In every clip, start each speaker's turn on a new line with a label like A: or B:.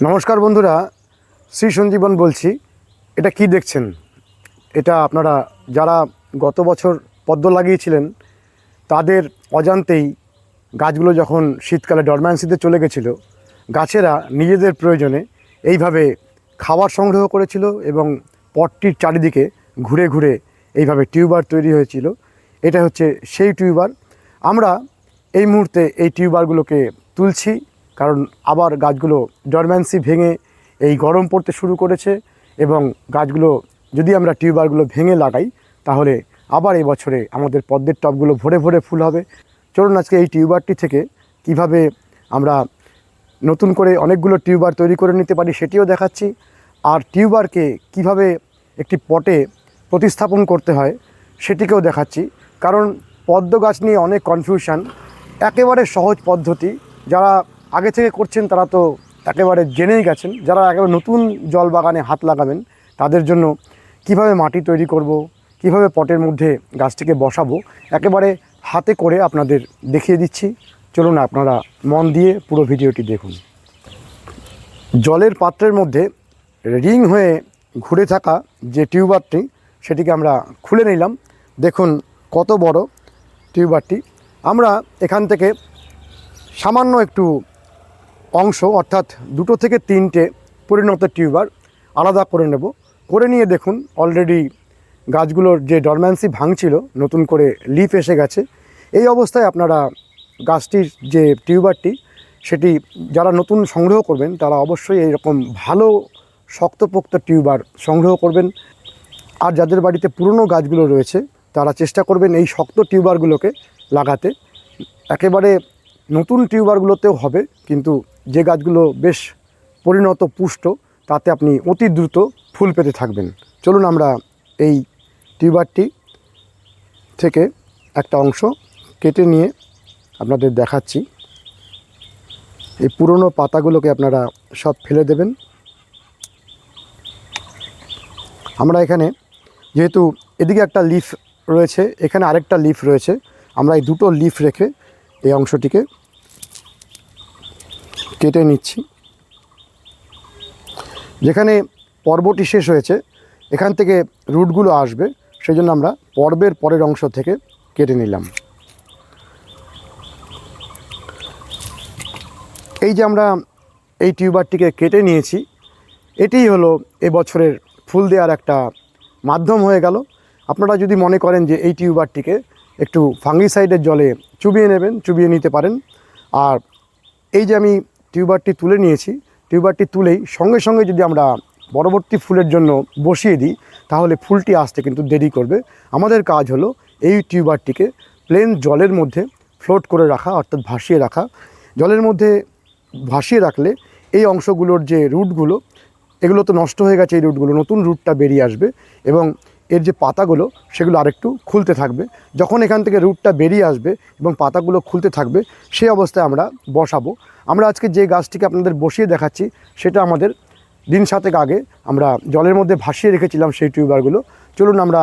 A: নমস্কার বন্ধুরা, শ্রী সঞ্জীবন বলছি। এটা কি দেখছেন? এটা আপনারা যারা গত বছর পদ্ম লাগিয়েছিলেন, তাদের অজান্তেই গাছগুলো যখন শীতকালে ডরম্যান্সিতে চলে গেছিল, গাছেরা নিজেদের প্রয়োজনে এইভাবে খাবার সংগ্রহ করেছিল এবং পটটির চারিদিকে ঘুরে ঘুরে এইভাবে টিউবার তৈরি হয়েছিল। এটা হচ্ছে সেই টিউবার। আমরা এই মুহূর্তে এই টিউবারগুলোকে তুলছি। কারণ আবার গাছগুলো ডরম্যান্সি ভেঙে এই গরম পড়তে শুরু করেছে এবং গাছগুলো যদি আমরা টিউবারগুলো ভেঙে লাগাই, তাহলে আবার এই বছরে আমাদের পদ্মের টবগুলো ভরে ভরে ফুল হবে। চলুন আজকে এই টিউবারটি থেকে কীভাবে আমরা নতুন করে অনেকগুলো টিউবার তৈরি করে নিতে পারি সেটিও দেখাচ্ছি। আর টিউবারকে কীভাবে একটি পটে প্রতিস্থাপন করতে হয় সেটিকেও দেখাচ্ছি। কারণ পদ্ম গাছ নিয়ে অনেক কনফিউশন একেবারে সহজ পদ্ধতি। যারা আগে থেকে করছেন তারা তো একেবারে জেনেই গেছেন। যারা একেবারে নতুন জল বাগানে হাত লাগাবেন, তাদের জন্য কীভাবে মাটি তৈরি করব, কীভাবে পটের মধ্যে গাছটিকে বসাবো, একেবারে হাতে করে আপনাদের দেখিয়ে দিচ্ছি। চলুন আপনারা মন দিয়ে পুরো ভিডিওটি দেখুন। জলের পাত্রের মধ্যে রিং হয়ে ঘুরে থাকা যে টিউবারটি, সেটিকে আমরা খুলে নিলাম। দেখুন কত বড় টিউবারটি। আমরা এখান থেকে সামান্য একটু অংশ, অর্থাৎ দুটো থেকে তিনটে পরিণত টিউবার আলাদা করে নেব। করে নিয়ে দেখুন অলরেডি গাছগুলোর যে ডরম্যান্সি ভাঙছিল, নতুন করে লিফ এসে গেছে। এই অবস্থায় আপনারা গাছটির যে টিউবারটি, সেটি যারা নতুন সংগ্রহ করবেন, তারা অবশ্যই এইরকম ভালো শক্তপোক্ত টিউবার সংগ্রহ করবেন। আর যাদের বাড়িতে পুরনো গাছগুলো রয়েছে, তারা চেষ্টা করবেন এই শক্ত টিউবারগুলোকে লাগাতে। একেবারে নতুন টিউবারগুলোতেও হবে, কিন্তু যে গাছগুলো বেশ পরিণত পুষ্ট, তাতে আপনি অতি দ্রুত ফুল পেতে থাকবেন। চলুন আমরা এই টিউবারটি থেকে একটা অংশ কেটে নিয়ে আপনাদের দেখাচ্ছি। এই পুরনো পাতাগুলোকে আপনারা সব ফেলে দেবেন। আমরা এখানে যেহেতু এদিকে একটা লিফ রয়েছে, এখানে আরেকটা লিফ রয়েছে, আমরা এই দুটো লিফ রেখে এই অংশটিকে কেটে নিচ্ছি। যেখানে পর্বটি শেষ হয়েছে, এখান থেকে রুটগুলো আসবে সেই জন্য আমরা পর্বের পরের অংশ থেকে কেটে নিলাম। এই যে আমরা এই টিউবারটিকে কেটে নিয়েছি এটিই হলো এবছরের ফুল দেওয়ার একটা মাধ্যম হয়ে গেল। আপনারা যদি মনে করেন যে এই টিউবারটিকে একটু ফাঙ্গিসাইডের জলে চুবিয়ে নেবেন, চুবিয়ে নিতে পারেন। আর এই যে আমি টিউবারটি তুলে নিয়েছি। টিউবারটি তুলেই সঙ্গে সঙ্গে যদি আমরা পরবর্তী ফুলের জন্য বসিয়ে দিই, তাহলে ফুলটি আসতে কিন্তু দেরি করবে। আমাদের কাজ হলো এই টিউবারটিকে প্লেন জলের মধ্যে ফ্লোট করে রাখা, অর্থাৎ ভাসিয়ে রাখা। জলের মধ্যে ভাসিয়ে রাখলে এই অংশগুলোর যে রুটগুলো, এগুলো তো নষ্ট হয়ে গেছে এই রুটগুলো, নতুন রুটটা বেরিয়ে আসবে এবং এর যে পাতাগুলো, সেগুলো আরেকটু খুলতে থাকবে। যখন এখান থেকে রুটটা বেরিয়ে আসবে এবং পাতাগুলো খুলতে থাকবে সেই অবস্থায় আমরা বসাবো। আমরা আজকে যে গাছটিকে আপনাদের বসিয়ে দেখাচ্ছি, সেটা আমাদের দিন সাতেক আগে আমরা জলের মধ্যে ভাসিয়ে রেখেছিলাম সেই টিউবারগুলো। চলুন আমরা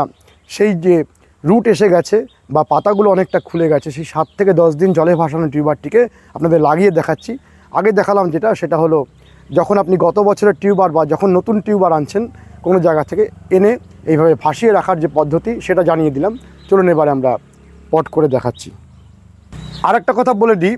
A: সেই যে রুট এসে গেছে বা পাতাগুলো অনেকটা খুলে গেছে, সেই সাত থেকে দশ দিন জলে ভাসানো টিউবারটিকে আপনাদের লাগিয়ে দেখাচ্ছি। আগে দেখালাম যেটা, সেটা হলো যখন আপনি গত বছরের টিউবার বা যখন নতুন টিউবার আনছেন কোনো জায়গা থেকে, এনে এইভাবে ভাসিয়ে রাখার যে পদ্ধতি, সেটা জানিয়ে দিলাম। চলুন এবারে আমরা পট করে দেখাচ্ছি। আর একটা কথা বলে দিই,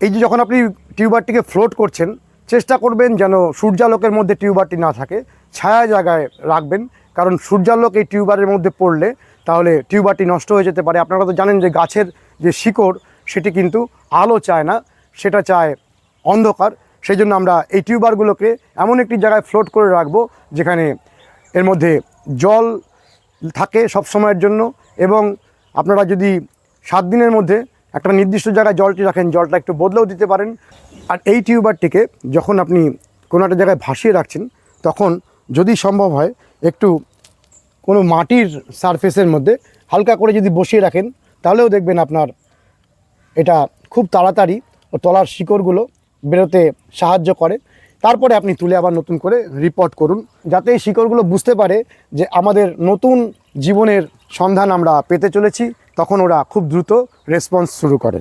A: এই যে যখন আপনি টিউবারটিকে ফ্লোট করছেন, চেষ্টা করবেন যেন সূর্যালোকের মধ্যে টিউবারটি না থাকে, ছায়া জায়গায় রাখবেন, কারণ সূর্যালোক এই টিউবারের মধ্যে পড়লে তাহলে টিউবারটি নষ্ট হয়ে যেতে পারে। আপনারা তো জানেন যে গাছের যে শিকড়, সেটি কিন্তু আলো চায় না, সেটা চায় অন্ধকার। সেই জন্য আমরা এই টিউবারগুলোকে এমন একটি জায়গায় ফ্লোট করে রাখব, যেখানে এর মধ্যে জল থাকে সব সময়ের জন্য এবং আপনারা যদি সাত দিনের মধ্যে একটা নির্দিষ্ট জায়গায় জলটি রাখেন, জলটা একটু বদলেও দিতে পারেন। আর এই টিউবারটিকে যখন আপনি কোনো একটা জায়গায় ভাসিয়ে রাখছেন, তখন যদি সম্ভব হয়, একটু কোনো মাটির সারফেসের মধ্যে হালকা করে যদি বসিয়ে রাখেন, তাহলেও দেখবেন আপনার এটা খুব তাড়াতাড়ি ও তলার শিকড়গুলো বেরোতে সাহায্য করে। তারপরে আপনি তুলে আবার নতুন করে রিপোর্ট করুন, যাতে এই শিকড়গুলো বুঝতে পারে যে আমাদের নতুন জীবনের সন্ধান আমরা পেতে চলেছি। তখন ওরা খুব দ্রুত রেসপন্স শুরু করে।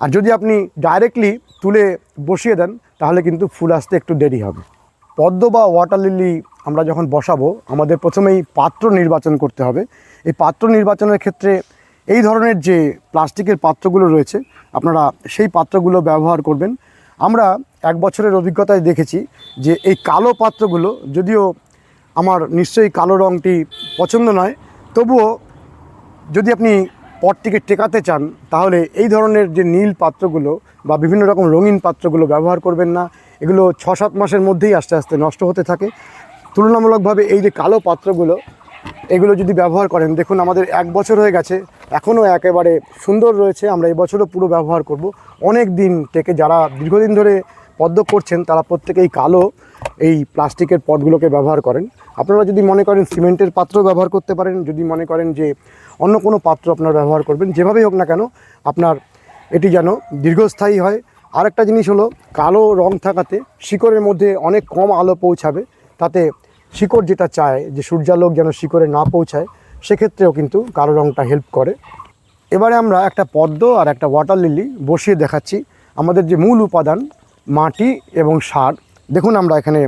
A: আর যদি আপনি ডাইরেক্টলি তুলে বসিয়ে দেন, তাহলে কিন্তু ফুল আসতে একটু দেরি হবে। পদ্ম বা ওয়াটার লিলি আমরা যখন বসাবো, আমাদের প্রথমেই পাত্র নির্বাচন করতে হবে। এই পাত্র নির্বাচনের ক্ষেত্রে এই ধরনের যে প্লাস্টিকের পাত্রগুলো রয়েছে, আপনারা সেই পাত্রগুলো ব্যবহার করবেন। আমরা এক বছরের অভিজ্ঞতায় দেখেছি যে এই কালো পাত্রগুলো, যদিও আমার নিশ্চয়ই কালো রঙটি পছন্দ নয়, তবুও যদি আপনি পটটিকে টেকাতে চান, তাহলে এই ধরনের যে নীল পাত্রগুলো বা বিভিন্ন রকম রঙিন পাত্রগুলো ব্যবহার করবেন না। এগুলো ছ সাত মাসের মধ্যেই আস্তে আস্তে নষ্ট হতে থাকে। তুলনামূলকভাবে এই যে কালো পাত্রগুলো, এগুলো যদি ব্যবহার করেন, দেখুন আমাদের এক বছর হয়ে গেছে, এখনও একেবারে সুন্দর রয়েছে। আমরা এই বছরও পুরো ব্যবহার করব। অনেক দিন থেকে যারা দীর্ঘদিন ধরে পদ্ম করছেন, তারা প্রত্যেকেই কালো এই প্লাস্টিকের পটগুলোকে ব্যবহার করেন। আপনারা যদি মনে করেন সিমেন্টের পাত্র ব্যবহার করতে পারেন, যদি মনে করেন যে অন্য কোনো পাত্র আপনারা ব্যবহার করবেন, যেভাবেই হোক না কেন, আপনার এটি যেন দীর্ঘস্থায়ী হয়। আরেকটা জিনিস হলো, কালো রং থাকাতে শিকড়ের মধ্যে অনেক কম আলো পৌঁছাবে। তাতে শিকড় যেটা চায়, যে সূর্যালোক যেন শিকড়ে না পৌঁছায়, সেক্ষেত্রেও কিন্তু কালো রংটা হেল্প করে। এবারে আমরা একটা পদ্ম আর একটা ওয়াটার লিলি বসিয়ে দেখাচ্ছি। আমাদের যে মূল উপাদান, মাটি এবং সার। দেখুন আমরা এখানে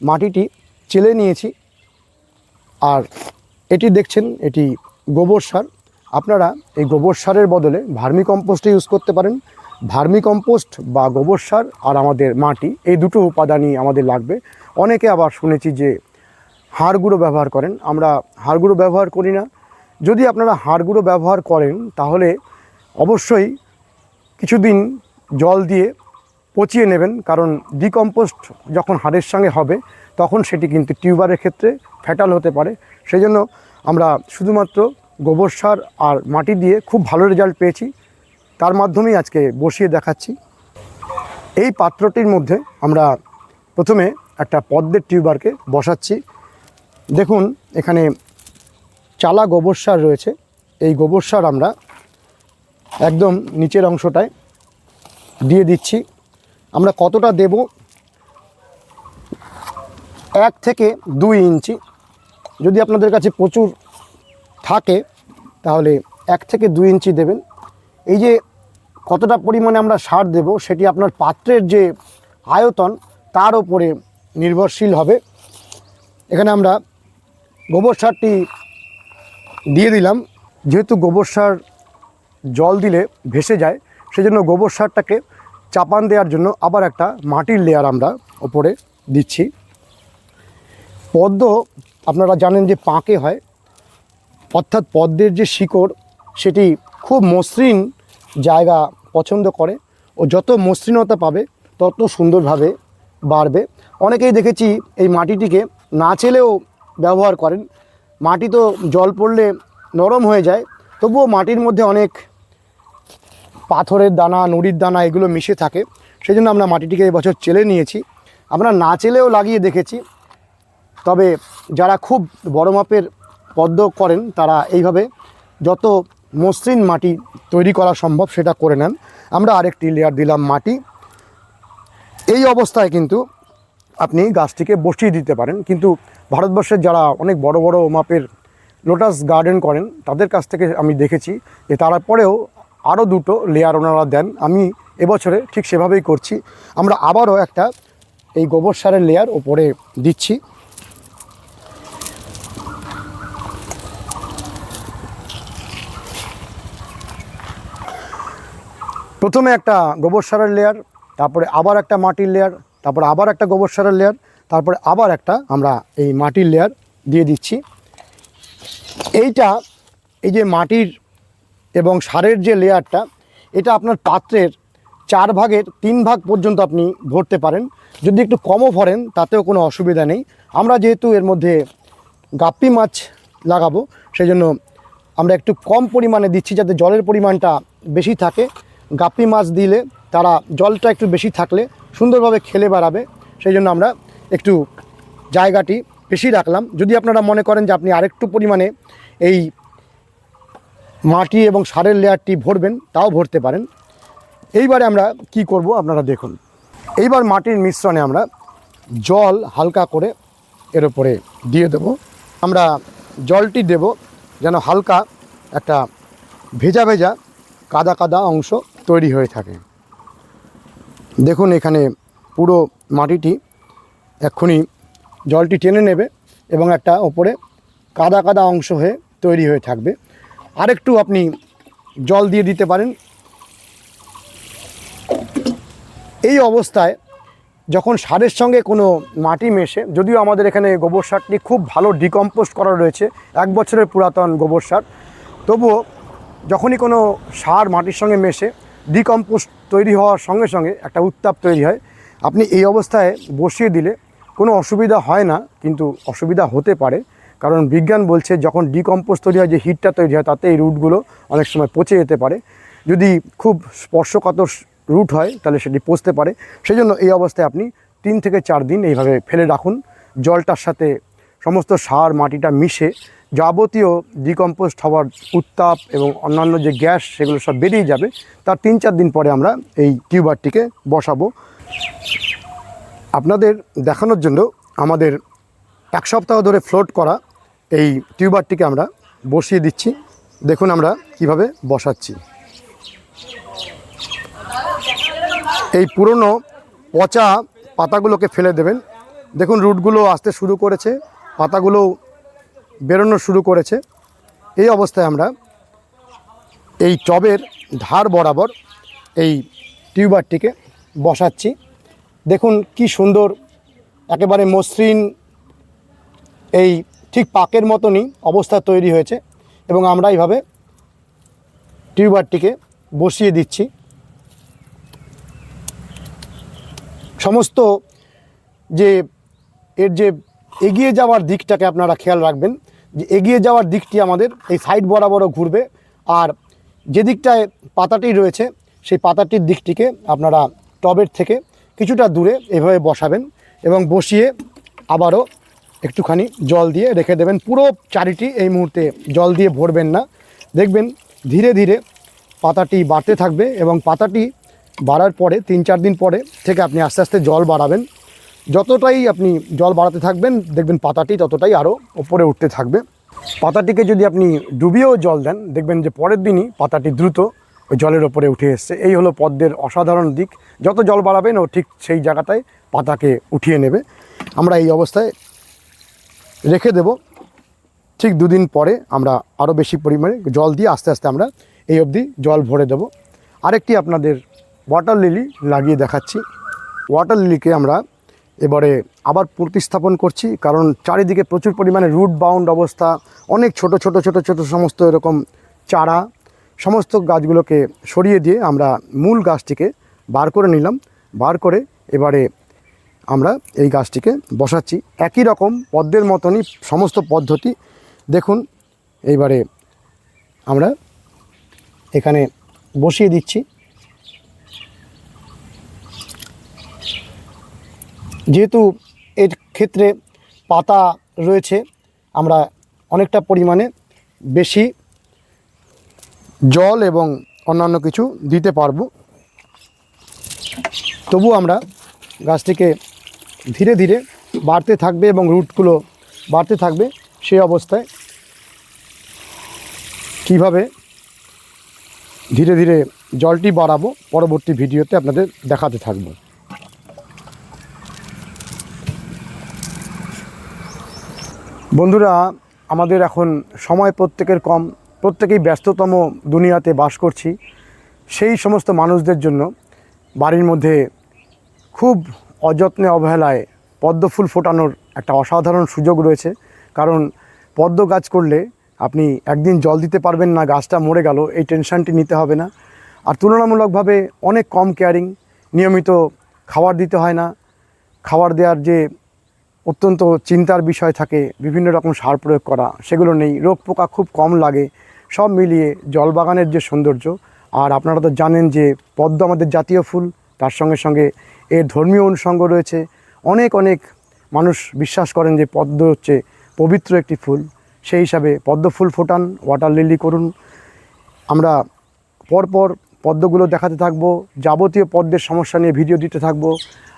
A: মাটিটি চেলে নিয়েছি। আর এটি দেখছেন, এটি গোবর সার। আপনারা এই গোবর সারের বদলে ভার্মি কম্পোস্ট ইউজ করতে পারেন। ভার্মি কম্পোস্ট বা গোবর সার আর আমাদের মাটি, এই দুটো উপাদানই আমাদের লাগবে। অনেকে আবার শুনেছি যে হাড় গুঁড়ো ব্যবহার করেন। আমরা হাড় গুঁড়ো ব্যবহার করি না। যদি আপনারা হাড় গুঁড়ো ব্যবহার করেন, তাহলে অবশ্যই কিছুদিন জল দিয়ে পচিয়ে নেবেন। কারণ ডিকম্পোস্ট যখন হাড়ের সঙ্গে হবে, তখন সেটি কিন্তু টিউবারের ক্ষেত্রে ফ্যাটাল হতে পারে। সেই জন্য আমরা শুধুমাত্র গোবর সার আর মাটি দিয়ে খুব ভালো রেজাল্ট পেয়েছি। তার মাধ্যমেই আজকে বসিয়ে দেখাচ্ছি। এই পাত্রটির মধ্যে আমরা প্রথমে একটা পদ্মের টিউবারকে বসাচ্ছি। দেখুন, এখানে চালা গোবর সার রয়েছে। এই গোবর সার আমরা একদম নিচের অংশটায় দিয়ে দিচ্ছি। আমরা কতটা দেব? এক থেকে দুই ইঞ্চি। যদি আপনাদের কাছে প্রচুর থাকে, তাহলে এক থেকে দুই ইঞ্চি দেবেন। এই যে কতটা পরিমাণে আমরা সার দেব, সেটি আপনার পাত্রের যে আয়তন, তার ওপরে নির্ভরশীল হবে। এখানে আমরা গোবর সারটি দিয়ে দিলাম। যেহেতু গোবর সার জল দিলে ভেসে যায়, সেজন্য গোবর সারটাকে চাপান দেওয়ার জন্য আবার একটা মাটির লেয়ার আমরা ওপরে দিচ্ছি। পদ্ম, আপনারা জানেন যে পাঁকে হয় অর্থাৎ পদ্মের যে শিকড়, সেটি খুব মসৃণ জায়গা পছন্দ করে ও যত মসৃণতা পাবে, তত সুন্দরভাবে বাড়বে। অনেকেই দেখেছি এই মাটিটিকে না চেলেও ব্যবহার করেন। মাটি তো জল পড়লে নরম হয়ে যায়, তবুও মাটির মধ্যে অনেক পাথরের দানা, নুড়ির দানা এগুলো মিশে থাকে। সেই জন্য আমরা মাটিটিকে এবছর চেলে নিয়েছি। আমরা না চেলেও লাগিয়ে দেখেছি। তবে যারা খুব বড় মাপের পদ্ম করেন, তারা এইভাবে যত মসৃণ মাটি তৈরি করা সম্ভব সেটা করে নেন। আমরা আরেকটি লেয়ার দিলাম মাটি। এই অবস্থায় কিন্তু আপনি গাছটিকে বসিয়ে দিতে পারেন। কিন্তু ভারতবর্ষের যারা অনেক বড় বড় মাপের লোটাস গার্ডেন করেন, তাদের কাছ থেকে আমি দেখেছি যে তারপরেও আরও দুটো লেয়ার ওনারা দেন। আমি এবছরে ঠিক সেভাবেই করছি। আমরা আবারও একটা এই গোবর সারের লেয়ার ওপরে দিচ্ছি। প্রথমে একটা গোবর সারের লেয়ার তারপরে আবার একটা মাটির লেয়ার তারপরে আবার একটা গোবর সারের লেয়ার তারপরে আবার একটা আমরা এই মাটির লেয়ার দিয়ে দিচ্ছি। এইটা এই যে মাটির এবং সারের যে লেয়ারটা এটা আপনার পাত্রের চার ভাগের তিন ভাগ পর্যন্ত আপনি ভরতে পারেন। যদি একটু কমও ভরেন, তাতেও কোনো অসুবিধা নেই। আমরা যেহেতু এর মধ্যে গাপ্পি মাছ লাগাবো সেই জন্য আমরা একটু কম পরিমাণে দিচ্ছি যাতে জলের পরিমাণটা বেশি থাকে। গাপ্পি মাছ দিলে তারা জলটা একটু বেশি থাকলে সুন্দরভাবে খেলে বেড়াবে। সেই জন্য আমরা একটু জায়গাটি বেশি রাখলাম। যদি আপনারা মনে করেন যে আপনি আরেকটু পরিমাণে এই মাটি এবং সারের লেয়ারটি ভরবেন, তাও ভরতে পারেন। এইবারে আমরা কি করব আপনারা দেখুন। এইবার মাটির মিশ্রণে আমরা জল হালকা করে এর উপরে দিয়ে দেব। আমরা জলটি দেব যেন হালকা একটা ভেজা ভেজা কাদা কাদা অংশ তৈরি হয়ে থাকে। দেখুন এখানে পুরো মাটিটি এক্ষুনি জলটি টেনে নেবে এবং একটা ওপরে কাদা কাদা অংশ হয়ে তৈরি হয়ে থাকবে। আরেকটু আপনি জল দিয়ে দিতে পারেন। এই অবস্থায় যখন সারের সঙ্গে কোনো মাটি মেশে, যদিও আমাদের এখানে গোবর সারটি খুব ভালো ডিকম্পোস্ট করা রয়েছে, এক বছরের পুরাতন গোবর সার, তবুও যখনই কোনো সার মাটির সঙ্গে মেশে ডিকম্পোস্ট তৈরি হওয়ার সঙ্গে সঙ্গে একটা উত্তাপ তৈরি হয়। আপনি এই অবস্থায় বসিয়ে দিলে কোনো অসুবিধা হয় না, কিন্তু অসুবিধা হতে পারে। কারণ বিজ্ঞান বলছে, যখন ডিকম্পোস্ট তৈরি হয়, যে হিটটা তৈরি হয় তাতে এই রুটগুলো অনেক সময় পচে যেতে পারে। যদি খুব স্পর্শকাতর রুট হয়, তাহলে সেটি পচতে পারে। সেই জন্য এই অবস্থায় আপনি তিন থেকে চার দিন এইভাবে ফেলে রাখুন। জলটার সাথে সমস্ত সার, মাটিটা মিশে যাবতীয় ডিকম্পোস্ট হওয়ার উত্তাপ এবং অন্যান্য যে গ্যাস সেগুলো সব বেরিয়ে যাবে, তার তিন চার দিন পরে আমরা এই টিউবারটিকে বসাবো। আপনাদের দেখানোর জন্য আমাদের এক সপ্তাহ ধরে ফ্লোট করা এই টিউবারটিকে আমরা বসিয়ে দিচ্ছি। দেখুন আমরা কীভাবে বসাচ্ছি। এই পুরনো পচা পাতাগুলোকে ফেলে দেবেন। দেখুন রুটগুলো আসতে শুরু করেছে পাতাগুলো বেরোনো শুরু করেছে। এই অবস্থায় আমরা এই টবের ধার বরাবর এই টিউবারটিকে বসাচ্ছি। দেখুন কি সুন্দর, একেবারে মসৃণ এই ঠিক পাকের মতনই অবস্থা তৈরি হয়েছে এবং আমরা এইভাবে টিউবারটিকে বসিয়ে দিচ্ছি। সমস্ত যে এর যে এগিয়ে যাওয়ার দিকটাকে আপনারা খেয়াল রাখবেন। যে এগিয়ে যাওয়ার দিকটি আমাদের এই সাইড বরাবরও ঘুরবে। আর যে দিকটায় পাতাটি রয়েছে, সেই পাতাটির দিকটিকে আপনারা টবের থেকে কিছুটা দূরে এভাবে বসাবেন এবং বসিয়ে আবারও একটুখানি জল দিয়ে রেখে দেবেন। পুরো চারিটি এই মুহূর্তে জল দিয়ে ভরবেন না। দেখবেন ধীরে ধীরে পাতাটি বাড়তে থাকবে এবং পাতাটি বাড়ার পরে, তিন চার দিন পরে থেকে আপনি আস্তে আস্তে জল বাড়াবেন। যতটাই আপনি জল বাড়াতে থাকবেন, দেখবেন পাতাটি ততটাই আরও ওপরে উঠতে থাকবে। পাতাটিকে যদি আপনি ডুবিয়েও জল দেন, দেখবেন যে পরের দিনই পাতাটি দ্রুত ওই জলের ওপরে উঠে এসছে। এই হলো পদ্মের অসাধারণ দিক। যত জল বাড়াবেন, ও ঠিক সেই জায়গাটায় পাতাকে উঠিয়ে নেবে। আমরা এই অবস্থায় রেখে দেব। ঠিক দুদিন পরে আমরা আরও বেশি পরিমাণে জল দিয়ে আস্তে আস্তে আমরা এই অবধি জল ভরে দেব। আরেকটি আপনাদের ওয়াটার লিলি লাগিয়ে দেখাচ্ছি। ওয়াটার লিলিকে আমরা এবারে আবার প্রতিস্থাপন করছি, কারণ চারিদিকে প্রচুর পরিমাণে রুট বাউন্ড অবস্থা, অনেক ছোট ছোট ছোট ছোট সমস্ত এরকম চারা, সমস্ত গাছগুলোকে সরিয়ে দিয়ে আমরা মূল গাছটিকে বার করে নিলাম। বার করে এবারে আমরা এই গাছটিকে বসাচ্ছি। একই রকম পদ্মের মতনই সমস্ত পদ্ধতি। দেখুন, এইবারে আমরা এখানে বসিয়ে দিচ্ছি। যেহেতু এর ক্ষেত্রে পাতা রয়েছে, আমরা অনেকটা পরিমাণে বেশি জল এবং অন্যান্য কিছু দিতে পারব। তবু আমরা গাছটিকে ধীরে ধীরে বাড়তে থাকবে এবং রুটগুলো বাড়তে থাকবে সেই অবস্থায় কীভাবে ধীরে ধীরে জলটি বাড়াবো, পরবর্তী ভিডিওতে আপনাদের দেখাতে থাকব। বন্ধুরা, আমাদের এখন সময় প্রত্যেকের কম, প্রত্যেকেই ব্যস্ততম দুনিয়াতে বাস করছি। সেই সমস্ত মানুষদের জন্য বাড়ির মধ্যে খুব অযত্নে অবহেলায় পদ্ম ফুল ফোটানোর একটা অসাধারণ সুযোগ রয়েছে। কারণ পদ্ম গাছ করলে আপনি একদিন জল দিতে পারবেন না, গাছটা মরে গেল, এই টেনশনটি নিতে হবে না। আর তুলনামূলকভাবে অনেক কম কেয়ারিং নিয়মিত খাবার দিতে হয় না। খাবার দেওয়ার যে অত্যন্ত চিন্তার বিষয় থাকে, বিভিন্ন রকম সার প্রয়োগ করা, সেগুলো নেই। রোগ পোকা খুব কম লাগে, সব মিলিয়ে জলবাগানের যে সৌন্দর্য, আর আপনারা তো জানেন যে পদ্ম আমাদের জাতীয় ফুল, তার সঙ্গে সঙ্গে এর ধর্মীয় অনুষঙ্গ রয়েছে। অনেক অনেক মানুষ বিশ্বাস করেন যে পদ্ম হচ্ছে পবিত্র একটি ফুল। সেই হিসাবে পদ্ম ফুল ফোটান, ওয়াটার লিলি করুন। আমরা পরপর পদ্মগুলো দেখাতে থাকব, যাবতীয় পদ্মের সমস্যা নিয়ে ভিডিও দিতে থাকব।